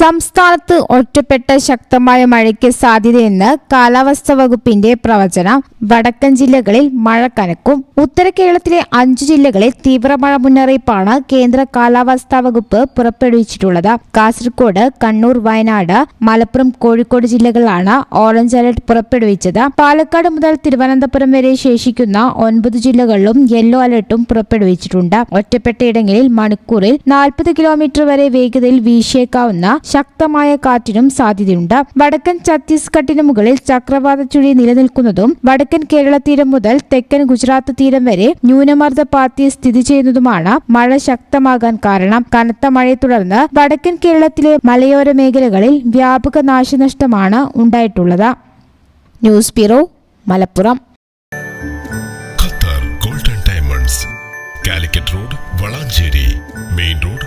സംസ്ഥാനത്ത് ഒറ്റപ്പെട്ട ശക്തമായ മഴയ്ക്ക് സാധ്യതയെന്ന് കാലാവസ്ഥാ വകുപ്പിന്റെ പ്രവചനം. വടക്കൻ ജില്ലകളിൽ മഴ കനക്കും. ഉത്തര കേരളത്തിലെ അഞ്ചു ജില്ലകളിൽ തീവ്രമഴ മുന്നറിയിപ്പാണ് കേന്ദ്ര കാലാവസ്ഥാ വകുപ്പ് പുറപ്പെടുവിച്ചിട്ടുള്ളത്. കാസർഗോഡ് കണ്ണൂർ വയനാട് മലപ്പുറം കോഴിക്കോട് ജില്ലകളാണ് ഓറഞ്ച് അലർട്ട് പുറപ്പെടുവിച്ചത്. പാലക്കാട് മുതൽ തിരുവനന്തപുരം വരെ ശേഷിക്കുന്ന ഒൻപത് ജില്ലകളിലും യെല്ലോ അലർട്ടും പുറപ്പെടുവിച്ചിട്ടുണ്ട്. ഒറ്റപ്പെട്ടയിടങ്ങളിൽ മണിക്കൂറിൽ നാൽപ്പത് കിലോമീറ്റർ വരെ വേഗതയിൽ വീശിയേക്കാവുന്ന ശക്തമായ കാറ്റിനും സാധ്യതയുണ്ട്. വടക്കൻ ഛത്തീസ്ഗഡിന് മുകളിൽ ചക്രവാത ചുഴി നിലനിൽക്കുന്നതും വടക്കൻ കേരള തീരം മുതൽ തെക്കൻ ഗുജറാത്ത് തീരം വരെ ന്യൂനമർദ്ദ പാത്തി സ്ഥിതി ചെയ്യുന്നതുമാണ് മഴ ശക്തമാകാൻ കാരണം. കനത്ത മഴയെ തുടർന്ന് വടക്കൻ കേരളത്തിലെ മലയോര മേഖലകളിൽ വ്യാപക നാശനഷ്ടമാണ് ഉണ്ടായിട്ടുള്ളത്. News bureau Malappuram. Qatar golden diamonds Calicut road Valanchery main road